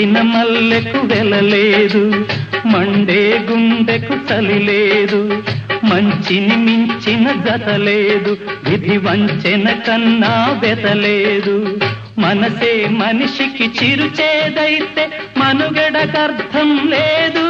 వాడిన మల్లెకు వెలలేదు మండే గుండెకు చలి లేదు మంచిని మించిన గత లేదు విధి వంచెన కన్నా బెతలేదు మనసే మనిషికి చిరుచేదైతే మనుగడకర్థం లేదు.